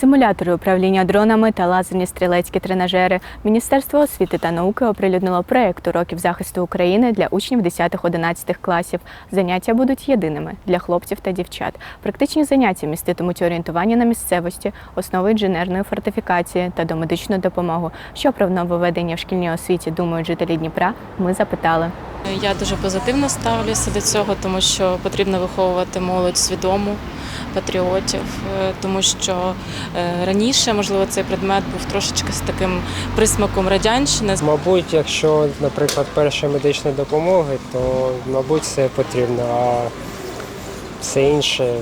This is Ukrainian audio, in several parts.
Симулятори управління дронами та лазерні стрілецькі тренажери. Міністерство освіти та науки оприлюднило проєкт уроків захисту України для учнів 10-11 класів. Заняття будуть єдиними для хлопців та дівчат. Практичні заняття міститимуть орієнтування на місцевості, основи інженерної фортифікації та домедичну допомогу. Що про нововведення в шкільній освіті думають жителі Дніпра? Ми запитали. Я дуже позитивно ставлюся до цього, тому що потрібно виховувати молодь свідому, патріотів, е, тому що е, раніше, можливо, цей предмет був трошечки з таким присмаком радянщини. Мабуть, якщо, наприклад, перша медична допомога, то мабуть це потрібно, а все інше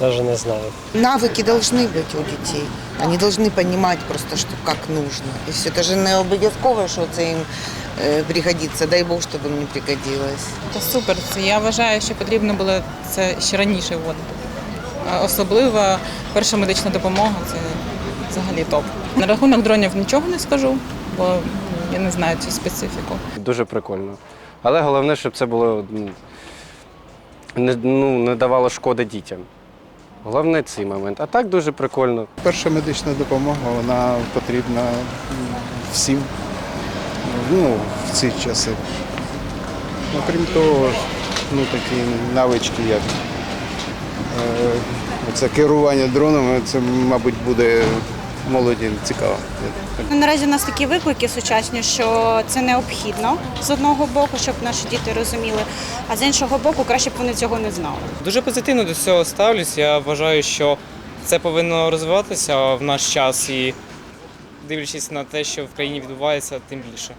навіть не знаю. Навыки должны быть у детей. Они должны понимать просто, что как нужно. И все. Это же не обов'язково, що це їм е, пригодиться. Дай Бог, щоб не пригодилось. Та супер. Це я вважаю, що потрібно було це ще раніше вводити. Особливо перша медична допомога це взагалі топ. На рахунок дронів нічого не скажу, бо ну, я не знаю цю специфіку. Дуже прикольно. Але головне, щоб це було не, ну, не давало шкоди дітям. Головне цей момент. А так дуже прикольно. Перша медична допомога вона потрібна всім ну, в ці часи. Ну, крім того, ну, такі навички, як е, це керування дронами, це, мабуть, буде молоді цікаво. Ну, Наразі у нас такі виклики сучасні, що це необхідно з одного боку, щоб наші діти розуміли, а з іншого боку, краще б вони цього не знали. Дуже позитивно до цього ставлюсь. Я вважаю, що це повинно розвиватися в наш час і дивлячись на те, що в країні відбувається, тим більше.